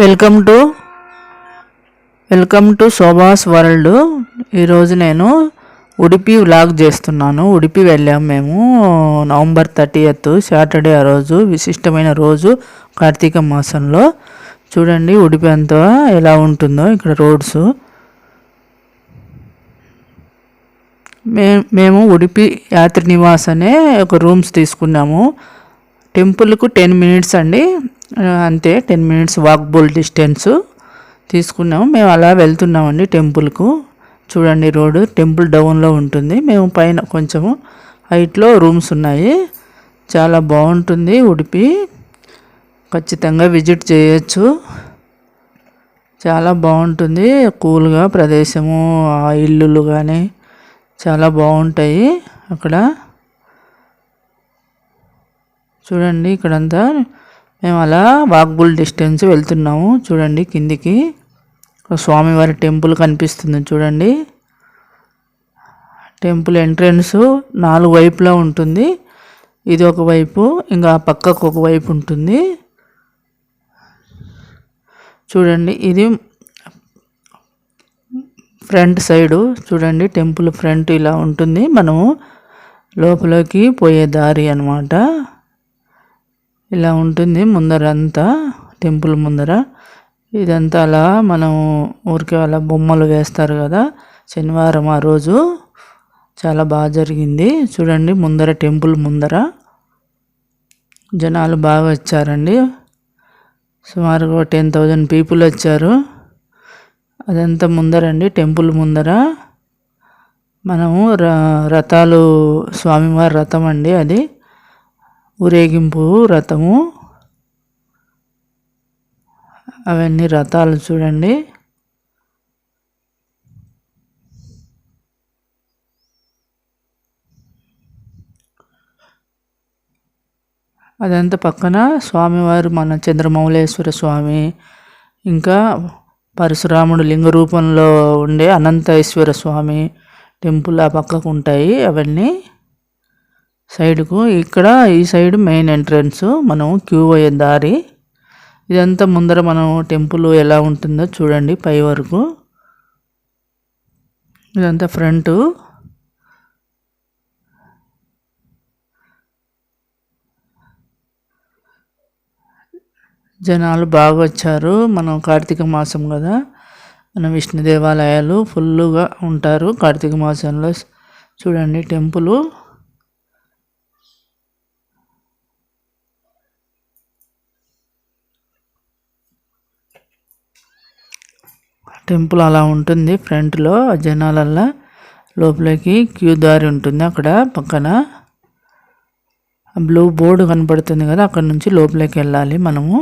Welcome to welcome to Shobha's world. ఈరోజు నేను Udupi vlog చేస్తున్నాను. ఉడిపి వెళ్ళాము మేము నవంబర్ థర్టీయత్ సాటర్డే ఆ రోజు విశిష్టమైన రోజు కార్తీక మాసంలో. చూడండి ఉడిపి అంతా ఎలా ఉంటుందో ఇక్కడ రోడ్స్. మే మేము ఉడిపి యాత్రి నివాస్ అనే ఒక రూమ్స్ తీసుకున్నాము. టెంపుల్కు టెన్ మినిట్స్ అండి. అంతే టెన్ మినిట్స్ వాక్బుల్ డిస్టెన్స్ తీసుకున్నాము. మేము అలా వెళ్తున్నామండి టెంపుల్కు. చూడండి రోడ్డు టెంపుల్ డౌన్లో ఉంటుంది. మేము పైన కొంచెము హైట్లో రూమ్స్ ఉన్నాయి. చాలా బాగుంటుంది ఉడిపి. ఖచ్చితంగా విజిట్ చేయొచ్చు. చాలా బాగుంటుంది కూల్గా ప్రదేశము ఆ ఇల్లులు కానీ చాలా బాగుంటాయి అక్కడ. చూడండి ఇక్కడంతా మేము అలా వాక్బుల్ డిస్టెన్స్ వెళ్తున్నాము. చూడండి కిందికి స్వామివారి టెంపుల్ కనిపిస్తుంది చూడండి. టెంపుల్ ఎంట్రన్స్ నాలుగు వైపులా ఉంటుంది. ఇది ఒక వైపు ఇంకా పక్కకు ఒక వైపు ఉంటుంది. చూడండి ఇది ఫ్రంట్ సైడు చూడండి టెంపుల్ ఫ్రంట్ ఇలా ఉంటుంది. మనము లోపలికి పోయే దారి అన్నమాట. ఇలా ఉంటుంది ముందర అంతా టెంపుల్ ముందర. ఇదంతా అలా మనం ఊరికే అలా బొమ్మలు వేస్తారు కదా. శనివారం ఆ రోజు చాలా బాగా జరిగింది. చూడండి ముందర టెంపుల్ ముందర. జనాలు బాగా వచ్చారండి. సుమారుగా టెన్ థౌజండ్ పీపుల్ వచ్చారు. అదంతా ముందరండి టెంపుల్ ముందర. మనము ర రథాలు స్వామివారి రథం అండి అది. ఊరేగింపు రథము. అవన్నీ రథాలు చూడండి. అదంతా పక్కన స్వామివారు మన చంద్రమౌళేశ్వర స్వామి. ఇంకా పరశురాముడు లింగ రూపంలో ఉండే అనంతేశ్వర స్వామి టెంపుల్ ఆ పక్కకు ఉంటాయి అవన్నీ. సైడ్కు ఇక్కడ ఈ సైడ్ మెయిన్ ఎంట్రన్స్ మనం క్యూ అయ్యే దారి. ఇదంతా ముందర మనం టెంపుల్ ఎలా ఉంటుందో చూడండి పై వరకు. ఇదంతా ఫ్రంట్. జనాలు బాగా వచ్చారు. మనం కార్తీక మాసం కదా. మన విష్ణు దేవాలయాలు ఫుల్గా ఉంటారు. కార్తీక మాసంలో చూడండి టెంపుల్. టెంపుల్ అలా ఉంటుంది ఫ్రంట్లో జనాలల్లా. లోపలికి క్యూ దారి ఉంటుంది అక్కడ పక్కన. బ్లూ బోర్డు కనపడుతుంది కదా అక్కడ నుంచి లోపలికి వెళ్ళాలి మనము.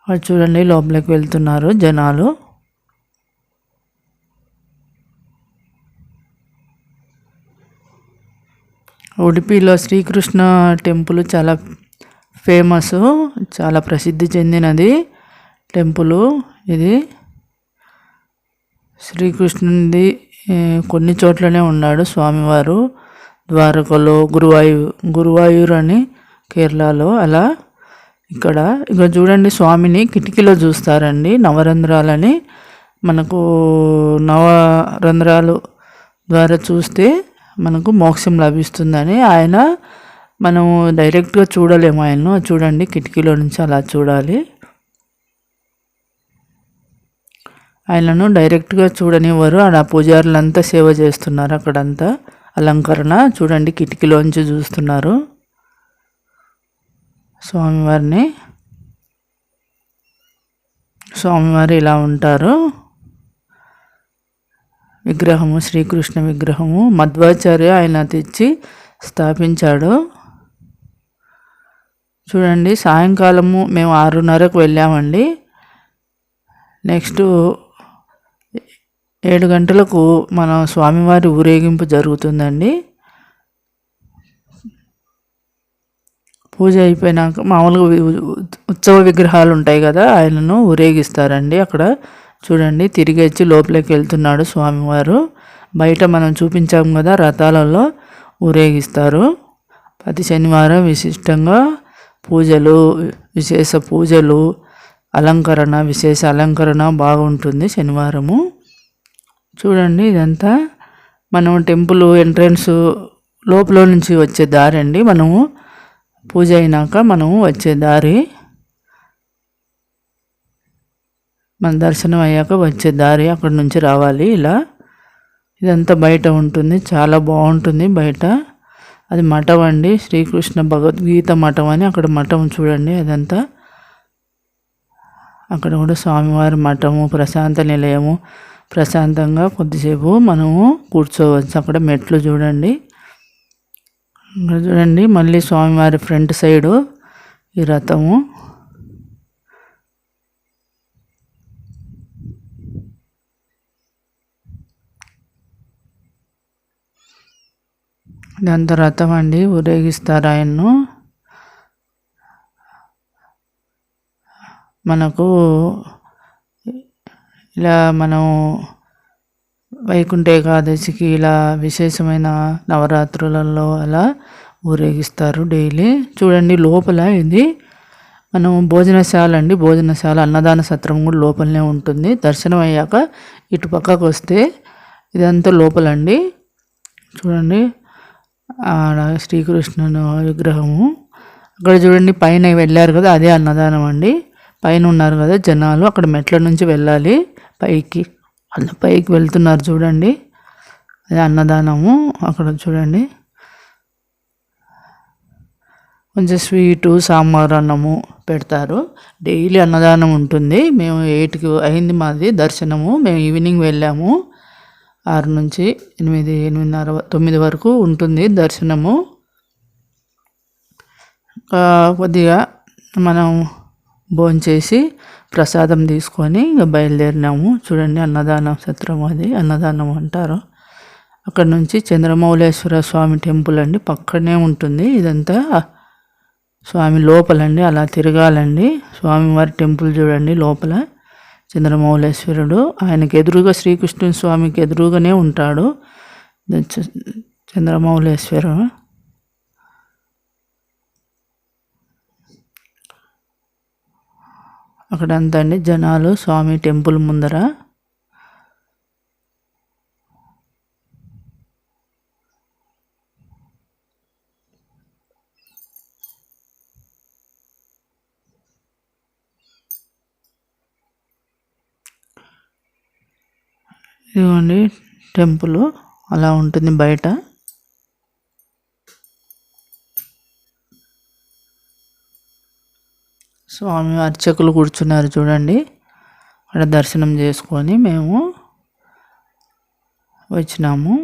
అక్కడ చూడండి లోపలికి వెళ్తున్నారు జనాలు. ఉడిపిలో శ్రీకృష్ణ టెంపుల్ చాలా ఫేమస్ చాలా ప్రసిద్ధి చెందినది టెంపుల్ ఇది. శ్రీకృష్ణుడి కొన్ని చోట్లనే ఉన్నాడు స్వామివారు. ద్వారకలో గురువాయు గురువాయూర్ అని కేరళలో అలా ఇక్కడ. ఇక చూడండి స్వామిని కిటికీలో చూస్తారండి నవరంధ్రాలని. మనకు నవరంధ్రాలు ద్వారా చూస్తే మనకు మోక్షం లభిస్తుందని. ఆయన మనం డైరెక్ట్గా చూడలేము ఆయన్ను. చూడండి కిటికీలో నుంచి అలా చూడాలి. ఆయనను డైరెక్ట్గా చూడనివ్వరు. ఆడ పూజారులంతా సేవ చేస్తున్నారు అక్కడంతా. అలంకరణ చూడండి కిటికీలోంచి చూస్తున్నారు. స్వామివారిని. స్వామివారు ఇలా ఉంటారు. విగ్రహము శ్రీకృష్ణ విగ్రహము మధ్వాచార్య ఆయన తెచ్చి స్థాపించాడు. చూడండి సాయంకాలము మేము ఆరున్నరకు వెళ్ళామండి. నెక్స్ట్ ఏడు గంటలకు మన స్వామివారి ఊరేగింపు జరుగుతుందండి. పూజ అయిపోయినాక మామూలుగా ఉత్సవ విగ్రహాలు ఉంటాయి కదా ఆయనను ఊరేగిస్తారండి అక్కడ. చూడండి తిరిగి వచ్చి లోపలికి వెళ్తున్నాడు స్వామివారు. బయట మనం చూపించాము కదా రథాలలో ఊరేగిస్తారు. ప్రతి శనివారం విశిష్టంగా పూజలు విశేష పూజలు అలంకరణ విశేష అలంకరణ బాగుంటుంది శనివారము. చూడండి ఇదంతా. మనం టెంపుల్ ఎంట్రన్స్ లోపల నుంచి వచ్చే దారి అండి. మనము పూజ అయినాక మనము వచ్చే దారి. మన దర్శనం అయ్యాక వచ్చే దారి అక్కడ నుంచి రావాలి ఇలా. ఇదంతా బయట ఉంటుంది. చాలా బాగుంటుంది బయట. అది మఠం అండి. శ్రీకృష్ణ భగవద్గీత మఠం అని అక్కడ మఠం చూడండి అదంతా. అక్కడ కూడా స్వామివారి మఠము ప్రశాంత నిలయము. ప్రశాంతంగా కొద్దిసేపు మనము కూర్చోవచ్చు. అక్కడ మెట్లు చూడండి. ఇక్కడ చూడండి. మళ్ళీ స్వామివారి ఫ్రంట్ సైడు ఈ రథము. ఇదంతా రథం అండి ఊరేగిస్తారు ఆయన్ను. మనకు ఇలా మనం వైకుంఠ ఏకాదశికి ఇలా విశేషమైన నవరాత్రులలో అలా ఊరేగిస్తారు డైలీ. చూడండి లోపల ఇది మనం భోజనశాల అండి భోజనశాల అన్నదాన సత్రం కూడా లోపలనే ఉంటుంది. దర్శనం అయ్యాక ఇటు పక్కకు వస్తే ఇదంతా లోపలండి. చూడండి. శ్రీకృష్ణుని విగ్రహము. అక్కడ చూడండి పైన వెళ్ళారు కదా అదే అన్నదానం అండి. పైన ఉన్నారు కదా జనాలు అక్కడ మెట్ల నుంచి వెళ్ళాలి. పైకి అన్న పైకి వెళ్తున్నారు చూడండి. అదే అన్నదానము అక్కడ చూడండి. కొంచెం స్వీటు సాంబార్ అన్నము పెడతారు. డైలీ అన్నదానం ఉంటుంది. మేము ఎయిట్కి అయింది మాది దర్శనము. మేము ఈవినింగ్ వెళ్ళాము. ఆరు నుంచి ఎనిమిది ఎనిమిదిన్నర తొమ్మిది వరకు ఉంటుంది దర్శనము. కొద్దిగా మనం భోంచేసి ప్రసాదం తీసుకొని బయలుదేరినాము. చూడండి అన్నదానం సత్రం అది అన్నదానం అంటారు. అక్కడ నుంచి చంద్రమౌళేశ్వర స్వామి టెంపుల్ అండి పక్కనే ఉంటుంది ఇదంతా. స్వామి లోపలండి అలా తిరగాలండి. స్వామివారి టెంపుల్ చూడండి లోపల. చంద్రమౌళేశ్వరుడు ఆయనకు ఎదురుగా శ్రీకృష్ణుని స్వామికి ఎదురుగానే ఉంటాడు. చంద్రమౌళేశ్వరుడు అక్కడంతా అండి జనాలు స్వామి టెంపుల్ ముందర. ఇదిగోండి టెంపుల్. అలా ఉంటుంది బయట. స్వామి అర్చకులు కూర్చున్నారు చూడండి. అక్కడ దర్శనం చేసుకొని మేము వచ్చినాము.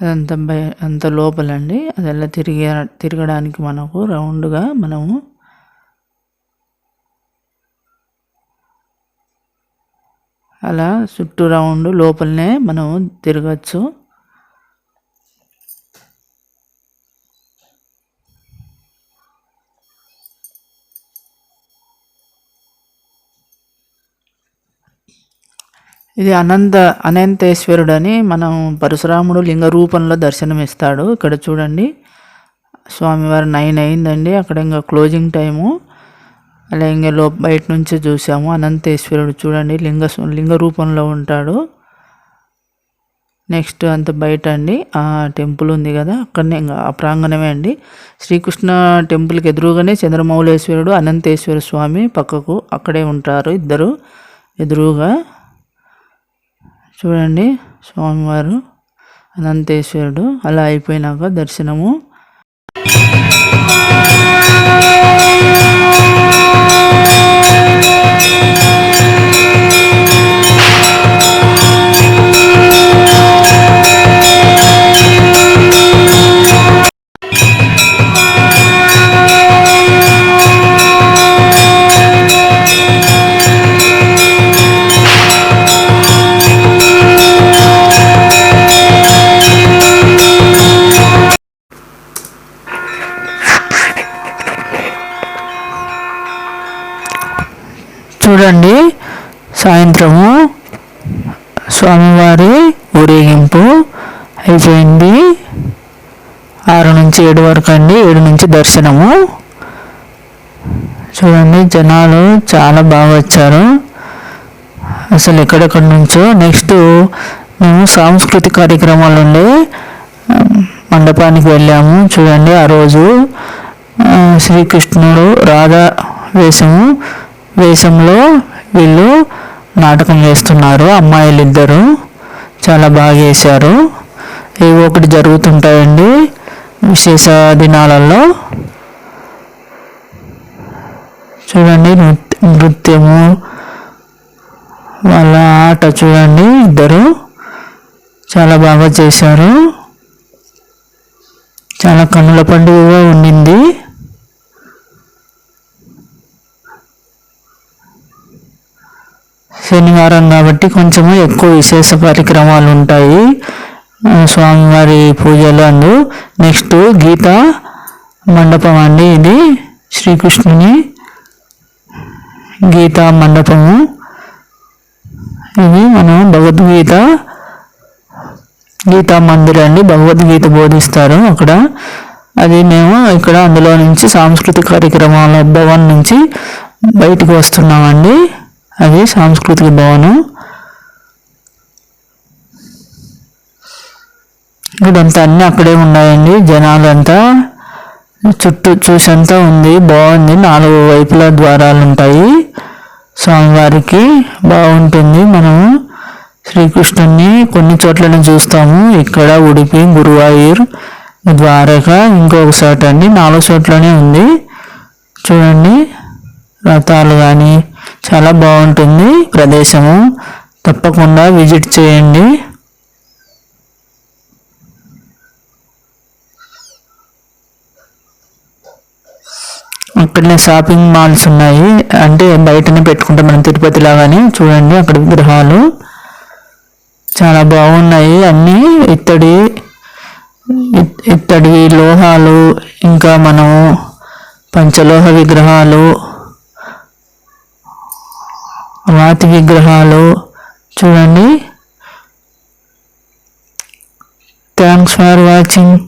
అదంతా బయ అంత లోపలండి. అదెలా తిరిగే తిరగడానికి మనకు రౌండ్గా మనము అలా చుట్టూ రౌండ్ లోపలనే మనం తిరగచ్చు. ఇది అనంత అనంతేశ్వరుడు అని మనం పరశురాముడు లింగ రూపంలో దర్శనమిస్తాడు. ఇక్కడ చూడండి. స్వామివారు నైన్ అయిందండి. అక్కడ ఇంకా క్లోజింగ్ టైము. అలా ఇంకా లో బయట నుంచి చూసాము. అనంతేశ్వరుడు చూడండి లింగ లింగ రూపంలో ఉంటాడు. నెక్స్ట్ అంత బయట అండి ఆ టెంపుల్ ఉంది కదా అక్కడనే ఇంకా ఆ ప్రాంగణమే అండి. శ్రీకృష్ణ టెంపుల్కి ఎదురుగానే చంద్రమౌళేశ్వరుడు అనంతేశ్వర స్వామి పక్కకు అక్కడే ఉంటారు ఇద్దరు ఎదురుగా. చూడండి స్వామివారు అనంతేశ్వరుడు అలా అయిపోయినాక దర్శనము. చూడండి. సాయంత్రము స్వామివారి ఊరేగింపు అయిపోయింది. ఆరు నుంచి ఏడు వరకు అండి ఏడు నుంచి దర్శనము. చూడండి జనాలు చాలా బాగా వచ్చారు. అసలు ఎక్కడెక్కడి నుంచో నెక్స్ట్ మేము సాంస్కృతిక కార్యక్రమాలు ఉండే మండపానికి వెళ్ళాము. చూడండి ఆ రోజు శ్రీకృష్ణుడు రాధా వేషము వేషంలో వీళ్ళు నాటకం వేస్తున్నారు అమ్మాయిలు ఇద్దరు చాలా బాగా చేశారు ఏవో ఒకటి జరుగుతుంటాయండి. విశేష దినాలలో చూడండి నృత్యము వాళ్ళ ఆట చూడండి ఇద్దరు చాలా బాగా చేశారు. చాలా కన్నుల పండుగగా ఉండింది. శనివారం కాబట్టి కొంచెము ఎక్కువ విశేష కార్యక్రమాలు ఉంటాయి. స్వామివారి పూజలు అందు. నెక్స్ట్ గీత మండపం అండి ఇది. శ్రీకృష్ణుని గీతా మండపము. ఇది మనం భగవద్గీత. గీతా మందిర్ అండి. భగవద్గీత బోధిస్తారు అక్కడ. అది మేము ఇక్కడ అందులో నుంచి సాంస్కృతిక కార్యక్రమాల భవన్ నుంచి బయటకు వస్తున్నామండి. అది సాంస్కృతిక భవనం. ఇక్కడంతా అన్నీ అక్కడే ఉన్నాయండి. జనాలంతా చుట్టూ చూసంతా ఉంది. బాగుంది. నాలుగు వైపుల ద్వారాలు ఉంటాయి స్వామివారికి బాగుంటుంది. మనము శ్రీకృష్ణుని కొన్ని చోట్లను చూస్తాము. ఇక్కడ ఉడిపి గురువాయూర్ ద్వారక ఇంకొక చోట అండి. నాలుగు చోట్లనే ఉంది. చూడండి. రథాలు కానీ చాలా బాగుంటుంది ప్రదేశము. తప్పకుండా విజిట్ చేయండి. అక్కడనే షాపింగ్ మాల్స్ ఉన్నాయి. అంటే బయటనే పెట్టుకుంటాం మనం తిరుపతి లాగానే. చూడండి అక్కడ విగ్రహాలు. చాలా బాగున్నాయి అన్నీ. ఇత్తడి ఇత్తడి లోహాలు ఇంకా మనం పంచలోహ విగ్రహాలు రాతి విగ్రహాలు చూడండి. Thanks for watching